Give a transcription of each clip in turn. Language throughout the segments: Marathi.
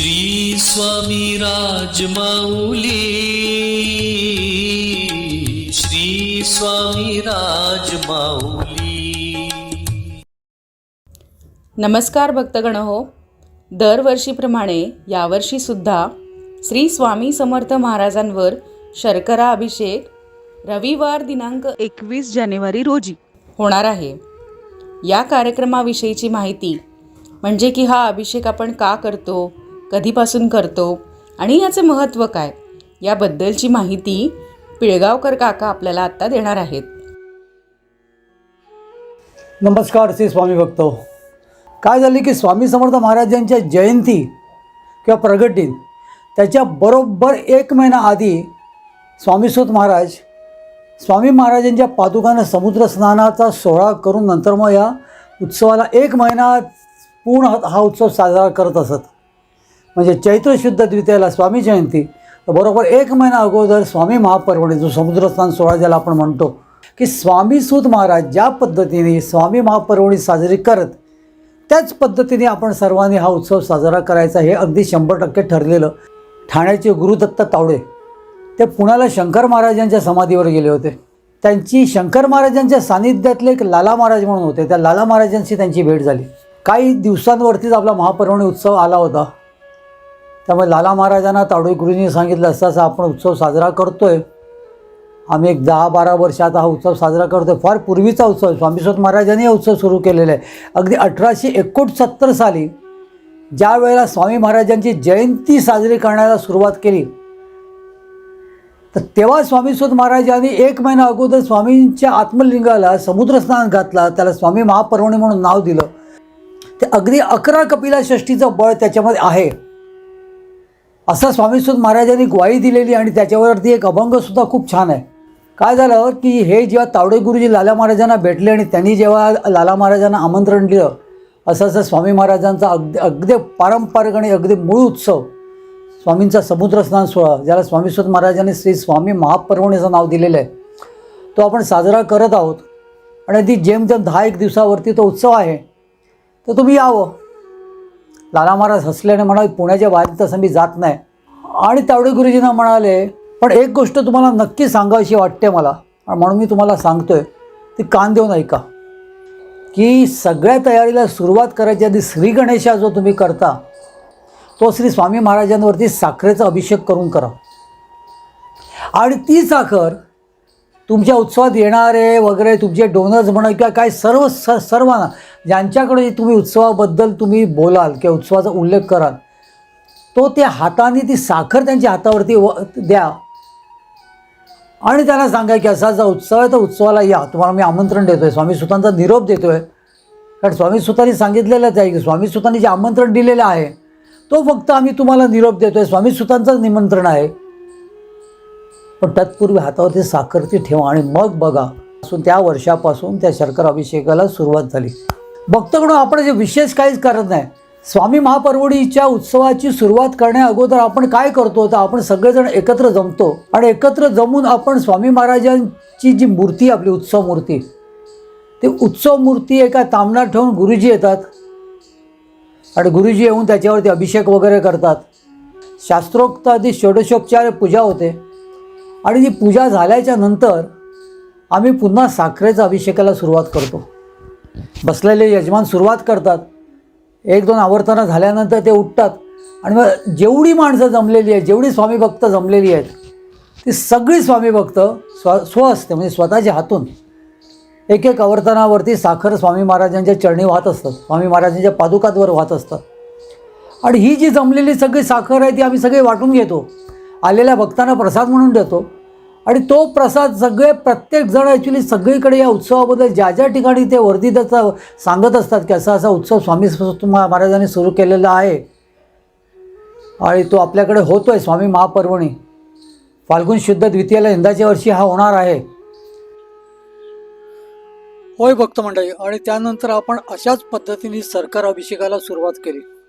श्री स्वामी राजमाऊली श्री स्वामी राजमाऊली। नमस्कार भक्तगण हो. दरवर्षीप्रमाणे यावर्षीसुद्धा श्री स्वामी समर्थ महाराजांवर शर्करा अभिषेक रविवार दिनांक एकवीस जानेवारी रोजी होणार आहे. या कार्यक्रमाविषयीची माहिती म्हणजे की हा अभिषेक आपण का करतो? कधीपासून करतो आणि याचे महत्त्व काय? याबद्दलची माहिती पिळगावकर काका आपल्याला आत्ता देणार आहेत. नमस्कार श्री स्वामी भक्त. काय झाले की स्वामी समर्थ महाराजांच्या जयंती किंवा प्रगट त्याच्या बरोबर एक महिना आधी स्वामीसुत महाराज स्वामी महाराजांच्या पादुकानं समुद्र स्नानाचा सोहळा करून नंतर मग या उत्सवाला एक महिना पूर्ण हा उत्सव साजरा करत असत. म्हणजे चैत्र शुद्ध द्वितीयाला स्वामी जयंती बरोबर एक महिना अगोदर स्वामी महापर्वणी जो समुद्रस्नान सोहळा ज्याला आपण म्हणतो की स्वामी सूत महाराज ज्या पद्धतीने स्वामी महापर्वणी साजरी करत त्याच पद्धतीने आपण सर्वांनी हा उत्सव साजरा करायचा हे अगदी शंभर टक्के ठरलेलं. ठाण्याचे गुरुदत्त तावडे ते पुण्याला शंकर महाराजांच्या समाधीवर गेले होते. त्यांची शंकर महाराजांच्या सानिध्यातले एक लाला महाराज म्हणून होते. त्या लाला महाराजांशी त्यांची भेट झाली. काही दिवसांवरतीच आपला महापर्वणी उत्सव आला होता. त्यामुळे लाला महाराजांना ताडोई गुरुजींनी सांगितलं असं असं आपण उत्सव साजरा करतोय. आम्ही एक दहा बारा वर्ष आता हा उत्सव साजरा करतोय. फार पूर्वीचा उत्सव स्वामीस्वत महाराजांनी हा उत्सव सुरू केलेला आहे. अगदी अठराशे एकोणसत्तर साली ज्या वेळेला स्वामी महाराजांची जयंती साजरी करण्याला सुरुवात केली तर तेव्हा स्वामीस्वत महाराजांनी एक महिना अगोदर स्वामींच्या आत्मलिंगाला समुद्रस्नान घातला त्याला स्वामी महापर्वणी म्हणून नाव दिलं. ते अगदी अकरा कपिला षष्टीचं बळ त्याच्यामध्ये आहे. असं स्वामीसुद महाराजांनी ग्वाही दिलेली आणि त्याच्यावरती एक अभंगसुद्धा खूप छान आहे. काय झालं की हे जेव्हा तावडे गुरुजी लाला महाराजांना भेटले आणि त्यांनी जेव्हा लाला महाराजांना आमंत्रण दिलं असं असं स्वामी महाराजांचा अगदी अगदी पारंपरिक आणि अगदी मूळ उत्सव स्वामींचा समुद्रस्नान सोहळा ज्याला स्वामीसुत महाराजांनी श्री स्वामी महापर्वणीचं नाव दिलेलं आहे तो आपण साजरा करत आहोत. आणि ती जेमतेम दहा एक दिवसावरती तो उत्सव आहे. तर तुम्ही यावं. लाला महाराज हसल्याने म्हणाले पुण्याच्या बाहेर तसं मी जात नाही. आणि तावडे गुरुजींना म्हणाले पण एक गोष्ट तुम्हाला नक्की सांगावीशी वाटते मला म्हणून मी तुम्हाला सांगतोय ती कान देऊन ऐका. की सगळ्या तयारीला सुरुवात करायच्या आधी श्री गणेशा जो तुम्ही करता तो श्री स्वामी महाराजांवरती साखरेचा अभिषेक करून करा. आणि ती साखर तुमच्या उत्सवात येणारे वगैरे तुमचे डोनर्स म्हणा किंवा काय सर्व स सर्वांना ज्यांच्याकडे तुम्ही उत्सवाबद्दल तुम्ही बोलाल किंवा उत्सवाचा उल्लेख कराल तो त्या हाताने ती साखर त्यांच्या हातावरती व द्या. आणि त्यांना सांगा की असा असा उत्सव आहे तर उत्सवाला या. तुम्हाला मी आमंत्रण देतो आहे स्वामी सुतांचा निरोप देतो आहे कारण स्वामी सुतांनी सांगितलेलंच आहे की स्वामी सुतांनी जे आमंत्रण दिलेलं आहे तो फक्त आम्ही तुम्हाला निरोप देतो आहे स्वामी सुतांचंच निमंत्रण आहे. पण तत्पूर्वी हातावरती साखर ती ठेवा आणि मग बघा. असून त्या वर्षापासून त्या शर्कर अभिषेकाला सुरुवात झाली. भक्तकडून आपण जे विशेष काहीच करत नाही. स्वामी महापर्वडीच्या उत्सवाची सुरुवात करण्या अगोदर आपण काय करतो? तर आपण सगळेजण एकत्र जमतो. आणि एकत्र जमून आपण स्वामी महाराजांची जी मूर्ती आहे आपली उत्सव मूर्ती ती उत्सव मूर्ती एका तांबणात ठेवून गुरुजी येतात. आणि गुरुजी येऊन त्याच्यावरती अभिषेक वगैरे करतात. शास्त्रोक्त आधी षोडशोपचार पूजा होते. आणि ती पूजा झाल्याच्यानंतर आम्ही पुन्हा साखरेचा अभिषेकाला सुरुवात करतो. बसलेले यजमान सुरुवात करतात. एक दोन आवर्तनं झाल्यानंतर ते उठतात. आणि मग जेवढी माणसं जमलेली आहेत जेवढी स्वामी भक्त जमलेली आहेत ती सगळी स्वामी भक्त स्व स्वहस्ते म्हणजे स्वतःच्या हातून. एक एक आवर्तनावरती साखर स्वामी महाराजांच्या चरणी वाहत असतात. स्वामी महाराजांच्या पादुकातवर वाहत असतात. आणि ही जी जमलेली सगळी साखर आहे ती आम्ही सगळी वाटून घेतो. आलेल्या भक्तांना प्रसाद म्हणून देतो. आणि तो प्रसाद सगळे प्रत्येकजण ॲक्च्युली सगळीकडे या उत्सवाबद्दल ज्या ज्या ठिकाणी ते वर्दी त्याचा सांगत असतात की असा असा उत्सव स्वामी महाराजांनी सुरू केलेला आहे. आणि तो आपल्याकडे होतो आहे स्वामी महापर्वणी. फाल्गुन शुद्ध द्वितीयाला यंदाच्या वर्षी हा होणार आहे. होय भक्त मंडळी आणि त्यानंतर आपण अशाच पद्धतीने सरकार अभिषेकाला सुरुवात केली.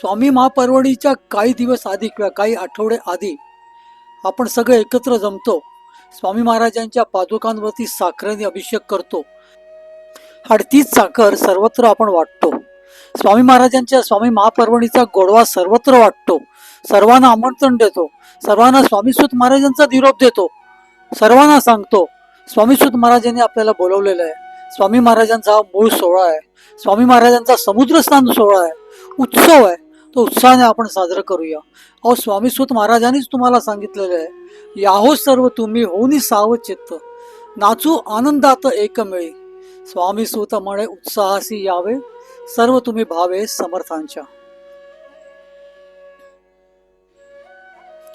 स्वामी महापर्वणीच्या काही दिवस आधी किंवा काही आठवडे आधी आपण सगळे एकत्र जमतो. स्वामी महाराजांच्या पादुकांवरती साखरेने अभिषेक करतो. आणि तीच साखर सर्वत्र आपण वाटतो. स्वामी महाराजांच्या स्वामी महापर्वणीचा गोडवा सर्वत्र वाटतो. सर्वांना आमंत्रण देतो. सर्वांना स्वामीसुत महाराजांचा निरोप देतो. सर्वांना सांगतो स्वामीसुत महाराजांनी आपल्याला बोलवलेलं आहे. स्वामी महाराजांचा हा मूळ सोहळा आहे. स्वामी महाराजांचा समुद्रस्नान सोहळा आहे. उत्सव आहे. तो उत्साहाने आपण साजरा करूया. अहो स्वामी सुत महाराजांनीच तुम्हाला सांगितलेलं आहे याहो सर्व तुम्ही होऊनी सावध चित्त. नाचू आनंदात एकमेळी. स्वामी सुत म्हणे उत्साहासी यावे. सर्व तुम्ही भावे समर्थांच्या.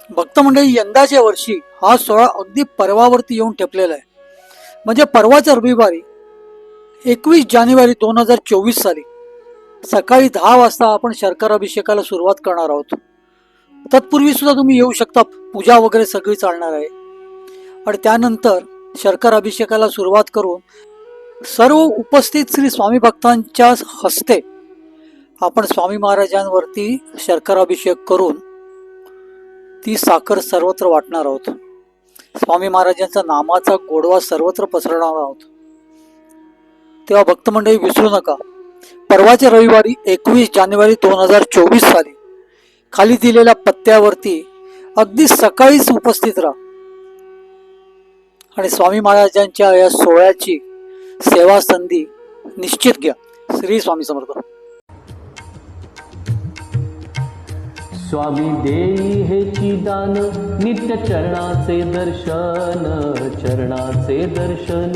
भक्त मंडळी यंदाच्या वर्षी हा सोहळा अगदी पर्वावरती येऊन ठेपलेला आहे. म्हणजे परवाच्या रविवारी एकवीस जानेवारी दोन हजार चोवीस साली. सकाळी दहा वाजता आपण शर्कर अभिषेकाला सुरुवात करणार आहोत. तत्पूर्वी सुद्धा तुम्ही येऊ शकता पूजा वगैरे सगळी चालणार आहे. आणि त्यानंतर शर्कर अभिषेकाला सुरुवात करून सर्व उपस्थित श्री स्वामी भक्तांच्या हस्ते आपण स्वामी महाराजांवरती शर्कर अभिषेक करून ती साखर सर्वत्र वाटणार आहोत. स्वामी महाराजांचा नामाचा गोडवा सर्वत्र पसरणार आहोत. तेव्हा भक्तमंडळी विसरू नका. परवाच्या रविवारी एकवीस जानेवारी दोन हजार चोवीस साली खाली दिलेल्या पत्त्यावरती अगदी सकाळीच उपस्थित राहा. आणि स्वामी महाराजांच्या या सोहळ्याची सेवा संधी निश्चित घ्या. श्री स्वामी समर्थ. स्वामी देई हे दान नित्य चरणाचे दर्शन चरणाचे दर्शन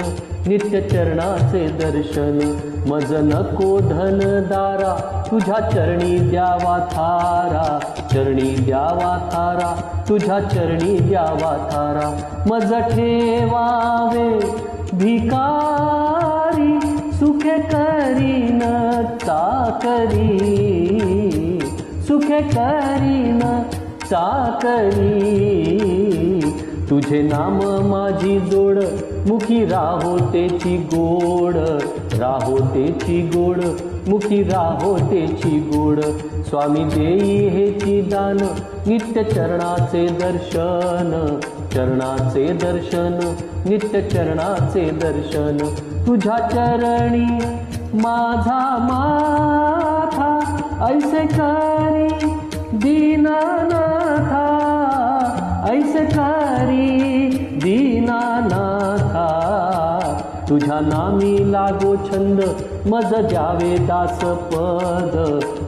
नित्य चरणाचे दर्शन. मज नको धन दारा तुझ्या चरणी द्यावा थारा. चरणी द्यावा थारा तुझ्या चरणी द्यावा थारा. मज ठेवावे भिकारी सुखे करीन चाकरी. सुखे करीन चाकरी. तुझे नाम माझी जोड मुखी राहो तेची गोड. राहो तेची गोड मुखी राहो तेची गोड. स्वामी देई हेची दान नित्य चरणाचे दर्शन. चरणाचे दर्शन नित्य चरणाचे दर्शन. तुझ्या चरणी माझा माथा ऐसे करी दीनानाथा. ऐसे करी दीनानाथा तुझ्या नामी लागो छंद मज द्यावे दास पद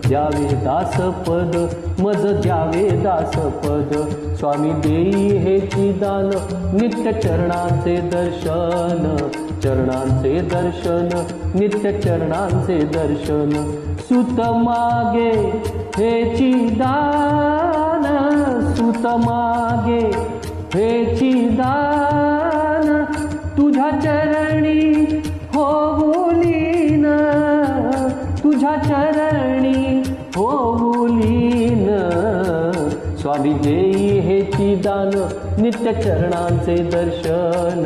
द्यावे दास पद मज द्यावे दास पद. स्वामी देई हे दान नित्य चरणांचे दर्शन चरणांचे दर्शन नित्य चरणांचे दर्शन. सुत मागे हे दान. तूच मागे हेची दान तुझ्या चरणी होऊलीन तुझ्या चरणी होऊलीन स्वामी देई हेची दान नित्य चरणांचे दर्शन.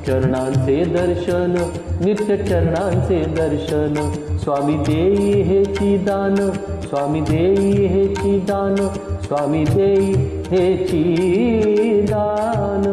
चरणांचे दर्शन नित्य चरणांचे दर्शन. स्वामी देई हेची दान स्वामी देई हेची दान स्वामी देई हेची दान.